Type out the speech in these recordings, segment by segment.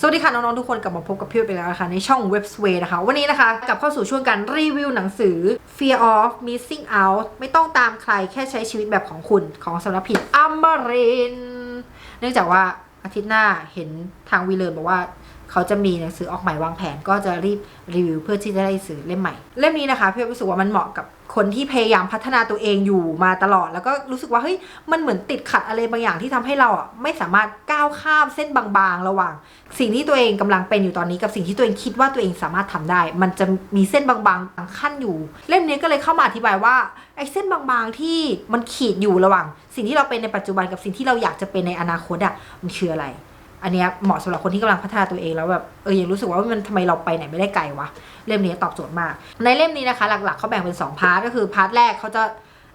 สวัสดีค่ะ น้อง ๆ ทุกคนกลับมาพบกับพี่ไปแล้วนะคะ ในช่อง Websway นะคะ วันนี้นะคะ กลับเข้าสู่ช่วงการรีวิวหนังสือ Fear of Missing Out ไม่ต้องตามใครแค่ใช้ชีวิตแบบของคุณของสำนักพิมพ์อมรินทร์เนื่องจากว่าอาทิตย์หน้าเห็นทางวีเลอร์บอกว่า เขาจะมีหนังสือออกใหม่วางแผน ก็จะรีบรีวิวเพื่อที่จะได้ซื้อเล่มใหม่ เล่มนี้นะคะพี่รู้สึกว่ามันเหมาะกับคนที่พยายามพัฒนาตัวเองอยู่มาตลอด แล้วก็รู้สึกว่าเฮ้ยมันเหมือนติดขัดอะไรบางอย่างที่ทำให้เราอะไม่สามารถก้าวข้ามเส้นบางๆ ระหว่าง สิ่งที่ตัวเองกำลังเป็นอยู่ตอนนี้กับสิ่งที่ตัวเองคิดว่าตัวเองสามารถทำได้ มันจะมีเส้นบางๆขั้นอยู่ เล่มนี้ก็เลยเข้ามาอธิบายว่าไอ้เส้นบางๆที่มันขีดอยู่ระหว่าง สิ่งที่เราเป็นในปัจจุบันกับสิ่งที่เราอยากจะเป็นในอนาคตอะมันคืออะไร อันเนี้ยเหมาะสำหรับคนที่กำลังพัฒนาตัวเองแล้วแบบเออยังรู้สึกว่ามันทำไมเราไปไหนไม่ได้ไกลวะเล่มนี้ตอบโจทย์มาก ในเล่มนี้นะคะ หลักๆเขาแบ่งเป็น 2 พาร์ทก็คือพาร์ทแรกเขาจะ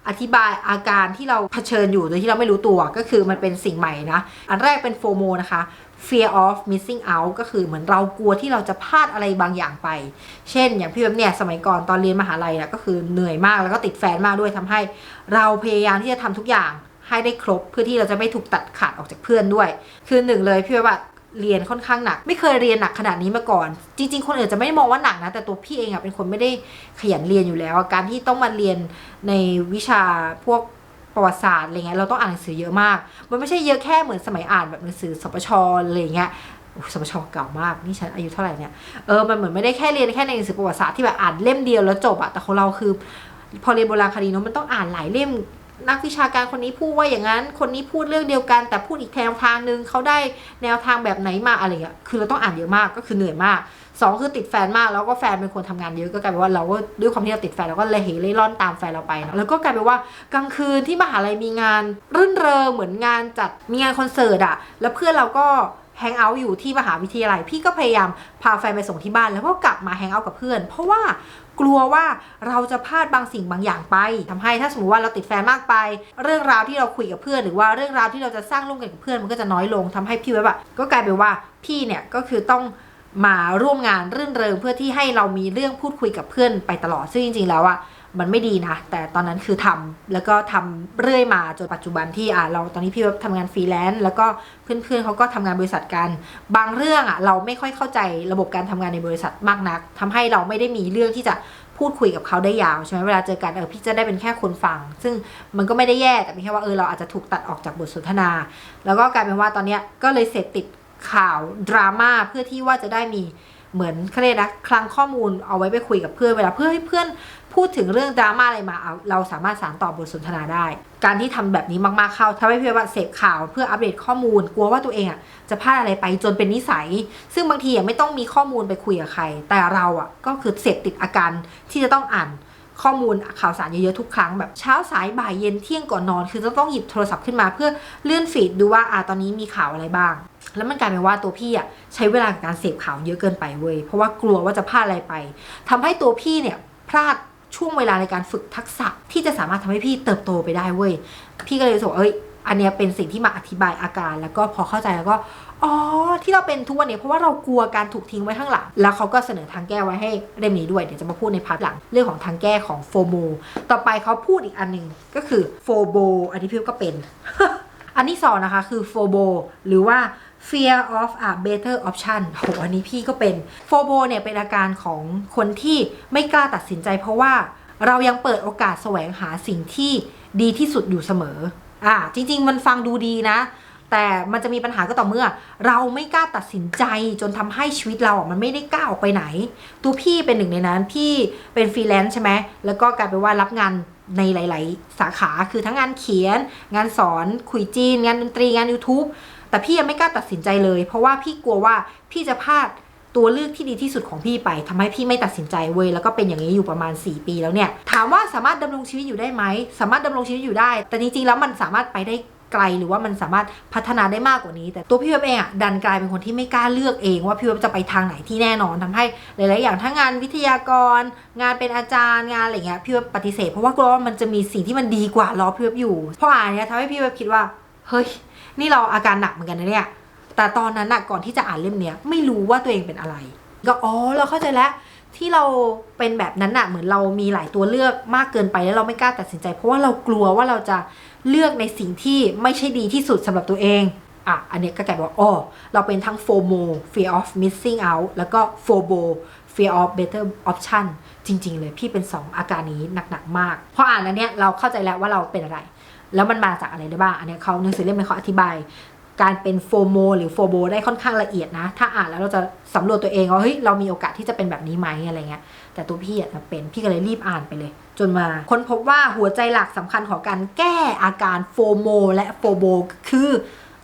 อธิบายอาการที่เราเผชิญอยู่โดยที่เราไม่รู้ตัวก็คือมันเป็นสิ่งใหม่นะ อันแรกเป็นโฟโมนะคะ fear of missing out ก็คือเหมือนเรากลัวที่เราจะพลาดอะไรบางอย่างไป เช่น อย่างพี่เว็บเนี่ยสมัยก่อนตอนเรียนมหาลัยนะก็คือเหนื่อยมากแล้วก็ติดแฟนมากด้วยทำให้ เราพยายามที่จะทำทุกอย่าง ให้ได้ครบเพื่อที่เราจะไม่ถูกตัดขาดออกจากเพื่อนด้วย คือหนึ่งเลยพี่ว็บอะเรียนค่อนข้างหนัก ไม่เคยเรียนหนักขนาดนี้มาก่อน จริง ๆ คนอื่นจะไม่มองว่าหนักนะ แต่ตัวพี่เองอะเป็นคนไม่ได้ขยันเรียนอยู่แล้ว การที่ต้องมาเรียนในวิชาพวกประวัติศาสตร์อะไรเงี้ยเราต้องอ่านหนังสือเยอะมาก มันไม่ใช่เยอะแค่เหมือนสมัยอ่านแบบหนังสือสปชอะไรเงี้ยสปชเก่ามาก นี่ฉันอายุเท่าไหร่เนี่ย เออ มันเหมือนไม่ได้แค่เรียนแค่ในหนังสือประวัติศาสตร์ที่แบบอ่านเล่มเดียวแล้วจบอะแต่ของเราคือ พอเรียนโบราณคดีเนาะมันต้องอ่านหลายเล่ม นักวิชาการคนนี้พูดว่าอย่างนั้น คนนี้พูดเรื่องเดียวกัน แต่พูดอีกแนวทางหนึ่งเขาได้แนวทางแบบไหนมาอะไรเงี้ยคือเราต้องอ่านเยอะมากก็คือเหนื่อยมากสองคือติดแฟนมากแล้วก็แฟนเป็นคนทำงานเยอะก็กลายเป็นว่าเราก็ด้วยความที่เราติดแฟนเราก็เลยเหเล่ร่อนตามแฟนเราไปเนะแล้วก็กลายเป็นว่ากลางคืนที่มหาลัยมีงานรื่นเริงเหมือนงานจัดมีงานคอนเสิร์ตอะแล้วเพื่อนเราก็ แฮงเอาท์อยู่ที่มหาวิทยาลัย พี่ก็พยายามพาแฟนไปส่งที่บ้าน แล้วก็กลับมาแฮงเอาท์กับเพื่อน เพราะว่ากลัวว่าเราจะพลาดบางสิ่งบางอย่างไปทำให้ถ้าสมมติว่าเราติดแฟนมากไป เรื่องราวที่เราคุยกับเพื่อน หรือว่าเรื่องราวที่เราจะสร้างร่วมกันกับเพื่อนมันก็จะน้อยลงทำให้พี่ไว้แบบก็กลายเป็นว่าพี่เนี่ยก็คือต้องมาร่วมงานรื่นเริงเพื่อที่ให้เรามีเรื่องพูดคุยกับเพื่อนไปตลอดซึ่งจริง ๆ แล้วอะ มันไม่ดีนะ แต่ตอนนั้นคือทำแล้วก็ทำเรื่อยมาจนปัจจุบันที่อะเราตอนนี้พี่เว็บทำงานฟรีแลนซ์แล้วก็เพื่อนๆเขาก็ทำงานบริษัทกัน บางเรื่องอะเราไม่ค่อยเข้าใจระบบการทำงานในบริษัทมากนักทำให้เราไม่ได้มีเรื่องที่จะพูดคุยกับเขาได้ยาวใช่ไหมเวลาเจอกันเออพี่จะได้เป็นแค่คนฟัง ซึ่งมันก็ไม่ได้แย่แต่เป็นแค่ว่าเออเราอาจจะถูกตัดออกจากบทสนทนา แล้วก็กลายเป็นว่าตอนเนี้ยก็เลยเสพติดข่าวดราม่าเพื่อที่ว่าจะได้มี เหมือนเขาเรียกนะคลังข้อมูลเอาไว้ไปคุยกับเพื่อนเวลาเพื่อให้เพื่อนพูดถึงเรื่องดราม่าอะไรมาเราสามารถสารต่อบทสนทนาได้ การที่ทำแบบนี้มากๆเข้าทำให้เพี่ว่าเสพข่าวเพื่ออัปเดตข้อมูล กลัวว่าตัวเองอะจะพลาดอะไรไปจนเป็นนิสัย ซึ่งบางทีอะไม่ต้องมีข้อมูลไปคุยกับใคร แต่เราอะก็คือเสพติดอาการที่จะต้องอ่านข้อมูลข่าวสารเยอะๆทุกครั้งแบบเช้าสายบ่ายเย็นเที่ยงก่อนนอน คือจะต้องหยิบโทรศัพท์ขึ้นมาเพื่อเลื่อนฟีดดูว่าอ่าตอนนี้มีข่าวอะไรบ้าง แล้วมันกลายเป็นว่าตัวพี่อะใช้เวลากับการเสพข่าวเยอะเกินไปเว้ยเพราะว่ากลัวว่าจะพลาดอะไรไปทำให้ตัวพี่เนี่ยพลาดช่วงเวลาในการฝึกทักษะที่จะสามารถทำให้พี่เติบโตไปได้เว้ยพี่ก็เลยรู้สึกเอ้ยอันเนี้ยเป็นสิ่งที่มาอธิบายอาการ แล้วก็พอเข้าใจแล้วก็อ๋อที่เราเป็นทุกวันนี้เพราะว่าเรากลัวการถูกทิ้งไว้ข้างหลัง แล้วเขาก็เสนอทางแก้ไว้ให้เล่มนี้ด้วย เดี๋ยวจะมาพูดในพาร์ทหลังเรื่องของทางแก้ของโฟโมต่อไปเขาพูดอีกอันหนึ่งก็คือโฟโบอันนี้พี่ก็เป็น อันที่สองนะคะคือโฟโบหรือว่า fear of a better option โหอันนี้พี่ก็เป็นโฟโบเนี่ยเป็นอาการของคนที่ไม่กล้าตัดสินใจ เพราะว่าเรายังเปิดโอกาสแสวงหาสิ่งที่ดีที่สุดอยู่เสมอ อ่า จริง ๆ มันฟังดูดีนะ แต่มันจะมีปัญหาก็ต่อเมื่อ เราไม่กล้าตัดสินใจจนทำให้ชีวิตเราอะมันไม่ได้ก้าวออกไปไหน ตัวพี่เป็นหนึ่งในนั้น พี่เป็นฟรีแลนซ์ใช่ไหม แล้วก็กลายเป็นว่ารับงานในหลาย ๆ สาขา คือทั้งงานเขียน งานสอน คุยจีน งานดนตรี งาน YouTube แต่พี่ยังไม่กล้าตัดสินใจเลย เพราะว่าพี่กลัวว่าพี่จะพลาดตัวเลือกที่ดีที่สุดของพี่ไปทำให้พี่ไม่ตัดสินใจเว้ยแล้วก็เป็นอย่างนี้อยู่ประมาณ 4 ปีแล้วเนี่ย ถามว่าสามารถดำรงชีวิตอยู่ได้ไหมสามารถดำรงชีวิตอยู่ได้ แต่จริงๆแล้วมันสามารถไปได้ไกลหรือว่ามันสามารถพัฒนาได้มากกว่านี้ แต่ตัวพี่เว็บเองอะดันกลายเป็นคนที่ไม่กล้าเลือกเอง ว่าพี่เว็บจะไปทางไหนที่แน่นอนทำให้หลาย ๆ อย่างทั้งงานวิทยากร งานเป็นอาจารย์งานอะไรเงี้ยพี่เว็บปฏิเสธเพราะว่ากลัวว่ามันจะมีสิ่งที่มันดีกว่ารอพี่เว็บอยู่เพราะอ่านเนี้ยทำให้พี่เว็บคิดว่าเฮ้ย นี่เราอาการหนักเหมือนกันนะเนี่ย แต่ตอนนั้นน่ะก่อนที่จะอ่านเล่มเนี้ยไม่รู้ว่าตัวเองเป็นอะไร ก็อ๋อเราเข้าใจแล้วที่เราเป็นแบบนั้นน่ะเหมือนเรามีหลายตัวเลือกมากเกินไปแล้วเราไม่กล้าตัดสินใจ เพราะว่าเรากลัวว่าเราจะเลือกในสิ่งที่ไม่ใช่ดีที่สุดสำหรับตัวเองอะอันเนี้ก็กลายเป็นว่าอ๋อเราเป็นทั้ง FOMO fear of missing out แล้วก็ FOBO fear of better option จริง ๆ เลยพี่เป็น 2 อาการนี้หนัก ๆ มากพออ่านอันเนี้ยเราเข้าใจแล้วว่าเราเป็นอะไร แล้วมันมาจากอะไรได้บ้างอันเนี้ยเขาหนังสือเล่มนี้เขาอธิบาย การเป็นโฟโมหรือโฟโบได้ค่อนข้างละเอียดนะ ถ้าอ่านแล้วเราจะสำรวจตัวเองว่าเฮ้ยเรามีโอกาสที่จะเป็นแบบนี้ไหมอะไรเงี้ยแต่ตัวพี่อะเป็นพี่ก็เลยรีบอ่านไปเลย จนมาค้นพบว่าหัวใจหลักสำคัญของการแก้อาการโฟโมและโฟโบคือ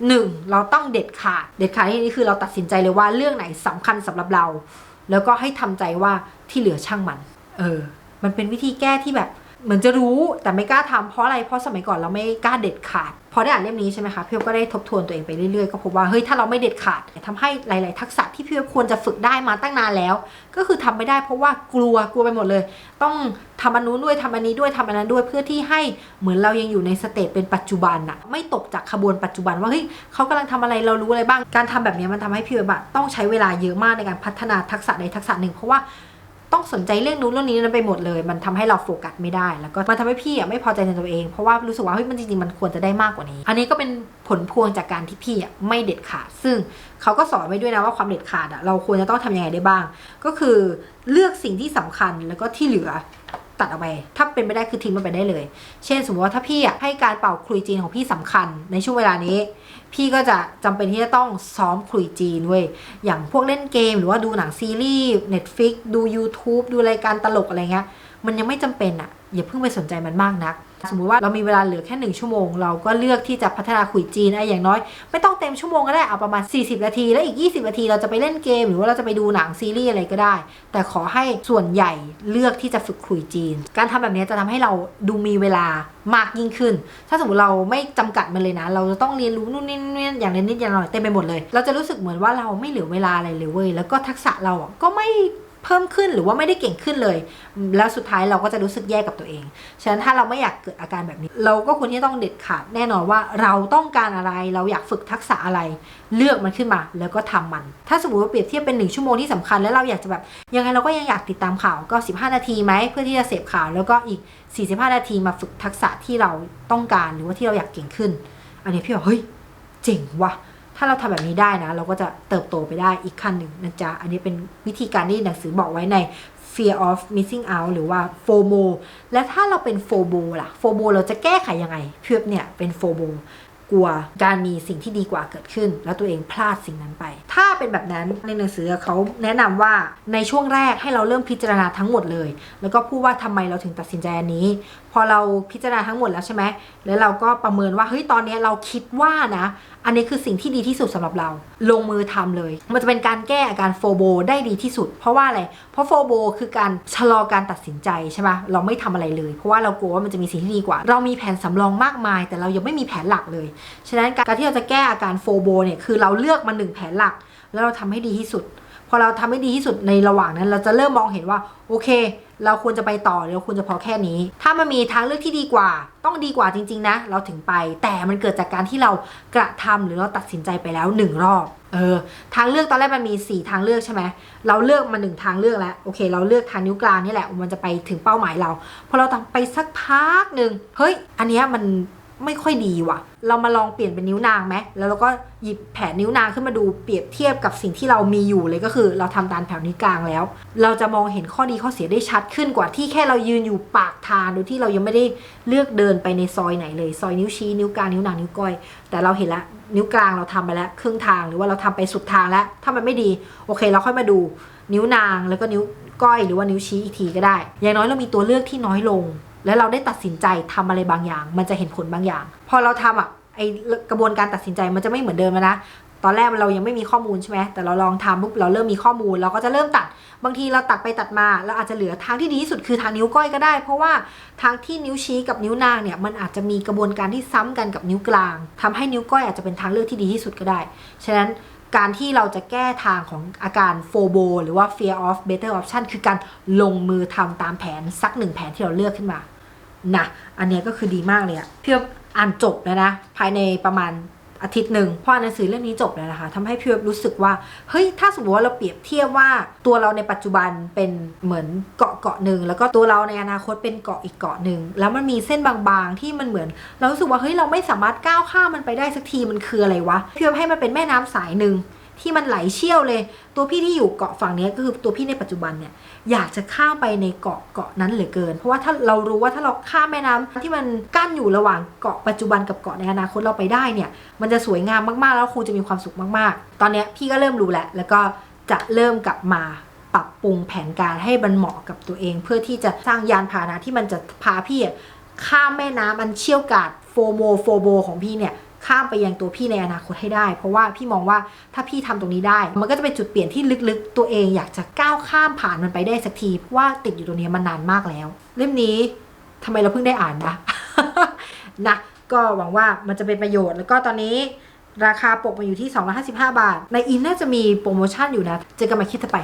หนึ่งเราต้องเด็ดขาด เด็ดขาดที่นี้คือเราตัดสินใจเลยว่าเรื่องไหนสำคัญสำหรับเรา แล้วก็ให้ทำใจว่าที่เหลือช่างมัน เออ มันเป็นวิธีแก้ที่แบบ เหมือนจะรู้แต่ไม่กล้าทำเพราะอะไรเพราะสมัยก่อนเราไม่กล้าเด็ดขาด พอได้อ่านเล่มนี้ใช่ไหมคะพี่เว็บก็ได้ทบทวนตัวเองไปเรื่อยๆก็พบว่าเฮ้ยถ้าเราไม่เด็ดขาดทำให้หลาย ๆ ทักษะที่พี่เว็บควรจะฝึกได้มาตั้งนานแล้ว ก็คือทำไม่ได้เพราะว่ากลัวกลัวไปหมดเลย ต้องทำอันนู้นด้วยทำอันนี้ด้วยทำอันนั้นด้วยเพื่อที่ให้เหมือนเรายังอยู่ในสเตจเป็นปัจจุบันอะไม่ตกจากขบวนปัจจุบันว่าเฮ้ยเขากำลังทำอะไรเรารู้อะไรบ้างการทำแบบนี้มันทำให้พี่เว็บอะต้องใช้เวลาเยอะมากในการพัฒนาทักษะใดทักษะหนึ่งเพราะว่า ต้องสนใจเรื่องนู้นเรื่องนี้นั้นไปหมดเลย มันทำให้เราโฟกัสไม่ได้ แล้วก็มันทำให้พี่อะไม่พอใจในตัวเอง เพราะว่ารู้สึกว่าเฮ้ยมันจริงๆมันควรจะได้มากกว่านี้ อันนี้ก็เป็นผลพวงจากการที่พี่อะไม่เด็ดขาด ซึ่งเขาก็สอนไว้ด้วยนะว่าความเด็ดขาดอะเราควรจะต้องทำยังไงได้บ้าง ก็คือเลือกสิ่งที่สำคัญแล้วก็ที่เหลือ ตัดออกไป ถ้าเป็นไปได้คือทิ้งมันไปได้เลย เช่นสมมติว่าถ้าพี่อะให้การเป่าคลุยจีนของพี่สำคัญในช่วงเวลานี้ พี่ก็จะจำเป็นที่จะต้องซ้อมคลุยจีนเว้ย อย่างพวกเล่นเกมหรือว่าดูหนังซีรีส์ Netflix ดู YouTube ดูรายการตลกอะไรเงี้ย มันยังไม่จำเป็นอะอย่าเพิ่งไปสนใจมันมากนัก สมมุติว่าเรามีเวลาเหลือแค่หนึ่งชั่วโมง เราก็เลือกที่จะพัฒนาขุยจีนไอ้อย่างน้อย ไม่ต้องเต็มชั่วโมงก็ได้เอาประมาณ 40 นาที แล้วอีก 20 นาทีเราจะไปเล่นเกม หรือว่าเราจะไปดูหนังซีรีส์อะไรก็ได้ แต่ขอให้ส่วนใหญ่เลือกที่จะฝึกขุยจีน การทำแบบนี้จะทำให้เราดูมีเวลามากยิ่งขึ้น ถ้าสมมติเราไม่จำกัดมันเลยนะ เราจะต้องเรียนรู้นู่นนี่นี่อย่างนิดอย่างหน่อยเต็มไปหมดเลย เราจะรู้สึกเหมือนว่าเราไม่เหลือเวลาอะไรเลยเว้ยแล้วก็ทักษะเราก็ไม่ เพิ่มขึ้นหรือว่าไม่ได้เก่งขึ้นเลย แล้วสุดท้ายเราก็จะรู้สึกแย่กับตัวเอง ฉะนั้นถ้าเราไม่อยากเกิดอาการแบบนี้ เราก็ควรที่ต้องเด็ดขาดแน่นอนว่าเราต้องการอะไรเราอยากฝึกทักษะอะไร เลือกมันขึ้นมาแล้วก็ทำมัน ถ้าสมมติว่าเปรียบเทียบเป็นหนึ่งชั่วโมงที่สำคัญแล้วเราอยากจะแบบยังไงเราก็ยังอยากติดตามข่าวก็ 15 นาทีไหมเพื่อที่จะเสพข่าวแล้วก็อีก 45 นาทีมาฝึกทักษะที่เราต้องการหรือว่าที่เราอยากเก่งขึ้น อันนี้พี่บอกเฮ้ยเจ๋งว่ะ ถ้าเราทำแบบนี้ได้นะ เราก็จะเติบโตไปได้อีกขั้นหนึ่งนะจ๊ะ อันนี้เป็นวิธีการที่หนังสือบอกไว้ใน fear of missing out หรือว่า FOMO และถ้าเราเป็น FOMO ล่ะ FOMO เราจะแก้ไขยังไงเพื่อเนี่ยเป็น FOMO กลัวการมีสิ่งที่ดีกว่าเกิดขึ้น แล้วตัวเองพลาดสิ่งนั้นไป ถ้าเป็นแบบนั้นในหนังสือเขาแนะนำว่าในช่วงแรกให้เราเริ่มพิจารณาทั้งหมดเลย แล้วก็พูดว่าทำไมเราถึงตัดสินใจอันนี้ พอเราพิจารณาทั้งหมดแล้วใช่ไหมแล้วเราก็ประเมินว่าเฮ้ยตอนนี้เราคิดว่านะ อันนี้คือสิ่งที่ดีที่สุดสำหรับเรา ลงมือทำเลย มันจะเป็นการแก้อาการโฟโบได้ดีที่สุด เพราะว่าอะไร เพราะโฟโบคือการชะลอการตัดสินใจใช่ปะเราไม่ทำอะไรเลย เพราะว่าเรากลัวว่ามันจะมีสิ่งที่ดีกว่า เรามีแผนสำรองมากมาย แต่เรายังไม่มีแผนหลักเลยฉะนั้นการที่เราจะแก้อาการโฟโบเนี่ยคือเราเลือกมาหนึ่งแผนหลัก แล้วเราทำให้ดีที่สุด พอเราทำให้ดีที่สุดในระหว่างนั้น เราจะเริ่มมองเห็นว่าโอเค เราควรจะไปต่อเราควรจะพอแค่นี้ ถ้ามันมีทางเลือกที่ดีกว่า ต้องดีกว่าจริง ๆ นะ เราถึงไป แต่มันเกิดจากการที่เรากระทำหรือเราตัดสินใจไปแล้วหนึ่งรอบเออทางเลือกตอนแรกมันมี 4 ทางเลือกใช่ไหมเราเลือกมาหนึ่งทางเลือกแล้วโอเค เราเลือกทางนิ้วกลางนี่แหละมันจะไปถึงเป้าหมายเราพอเราทำไปสักพักหนึ่งเฮ้ยอันเนี้ยมัน ไม่ค่อยดีว่ะ เรามาลองเปลี่ยนเป็นนิ้วนางไหมแล้วเราก็หยิบแผนนิ้วนางขึ้นมาดูเปรียบเทียบกับสิ่งที่เรามีอยู่เลยก็คือ เราทำตามแผนนิ้วกลางแล้ว เราจะมองเห็นข้อดีข้อเสียได้ชัดขึ้นกว่าที่แค่เรายืนอยู่ปากทางโดยที่เรายังไม่ได้เลือกเดินไปในซอยไหนเลย ซอยนิ้วชี้นิ้วกลางนิ้วนางนิ้วก้อย แต่เราเห็นแล้วนิ้วกลางเราทำไปแล้วครึ่งทางหรือว่าเราทำไปสุดทางแล้ว ถ้ามันไม่ดีโอเค เราค่อยมาดูนิ้วนางแล้วก็นิ้วก้อยหรือว่านิ้วชี้อีกทีก็ได้ อย่างน้อยเรามีตัวเลือกที่น้อยลง แล้วเราได้ตัดสินใจทำอะไรบางอย่าง มันจะเห็นผลบางอย่าง พอเราทำอะไอกระบวนการตัดสินใจมันจะไม่เหมือนเดิมแล้วนะตอนแรกเรายังไม่มีข้อมูลใช่ไหมแต่เราลองทำปุ๊บเราเริ่มมีข้อมูล เราก็จะเริ่มตัด บางทีเราตัดไปตัดมา เราอาจจะเหลือทางที่ดีที่สุดคือทางนิ้วก้อยก็ได้ เพราะว่าทางที่นิ้วชี้กับนิ้วนางเนี่ยมันอาจจะมีกระบวนการที่ซ้ำกันกับนิ้วกลางทำให้นิ้วก้อยอาจจะเป็นทางเลือกที่ดีที่สุดก็ได้ ฉะนั้น การที่เราจะแก้ทางของอาการโฟโบหรือว่า fear of better option คือการลงมือทำตามแผนสักหนึ่งแผนที่เราเลือกขึ้นมานะอันนี้ก็คือดีมากเลยอะพี่ว่าอ่านจบแล้วนะ ภายในประมาณ อาทิตย์หนึ่งพออ่านหนังสือเล่มนี้จบแล้วนะคะทำให้พี่เว็บรู้สึกว่าเฮ้ยถ้าสมมติว่าเราเปรียบเทียบว่าตัวเราในปัจจุบันเป็นเหมือนเกาะเกาะหนึ่งแล้วก็ตัวเราในอนาคตเป็นเกาะอีกเกาะหนึ่งแล้วมันมีเส้นบางๆ ที่มันเหมือน เรารู้สึกว่าเฮ้ยเราไม่สามารถก้าวข้ามมันไปได้สักทีมันคืออะไรวะพี่เว็บให้มันเป็นแม่น้ำสายหนึ่ง ที่มันไหลเชี่ยวเลย ตัวพี่ที่อยู่เกาะฝั่งนี้ก็คือตัวพี่ในปัจจุบันเนี่ยอยากจะข้ามไปในเกาะเกาะนั้นเหลือเกิน เพราะว่าถ้าเรารู้ว่าถ้าเราข้ามแม่น้ำที่มันกั้นอยู่ระหว่างเกาะปัจจุบันกับเกาะในอนาคตเราไปได้เนี่ย มันจะสวยงามมากๆแล้วครูจะมีความสุขมากๆ ตอนนี้พี่ก็เริ่มรู้แล้วแล้วก็จะเริ่มกลับมาปรับปรุงแผนการให้มันเหมาะกับตัวเอง เพื่อที่จะสร้างยานพาหนะที่มันจะพาพี่ข้ามแม่น้ำอันเชี่ยวกาดโฟโมโฟโบของพี่เนี่ย ข้ามไปยังตัวพี่ในอนาคตให้ได้ เพราะว่าพี่มองว่าถ้าพี่ทำตรงนี้ได้ มันก็จะเป็นจุดเปลี่ยนที่ลึกๆ ตัวเองอยากจะก้าวข้ามผ่านมันไปได้สักทีเพราะว่าติดอยู่ตรงนี้มานานมากแล้ว เล่มนี้ทำไมเราเพิ่งได้อ่านนะนะก็หวังว่ามันจะเป็นประโยชน์แล้วก็ตอนนี้ราคาปกมาอยู่ที่ 255 บาท ในอินน่าจะมีโปรโมชั่นอยู่นะ เจอกันใหมาคลิดต่อไป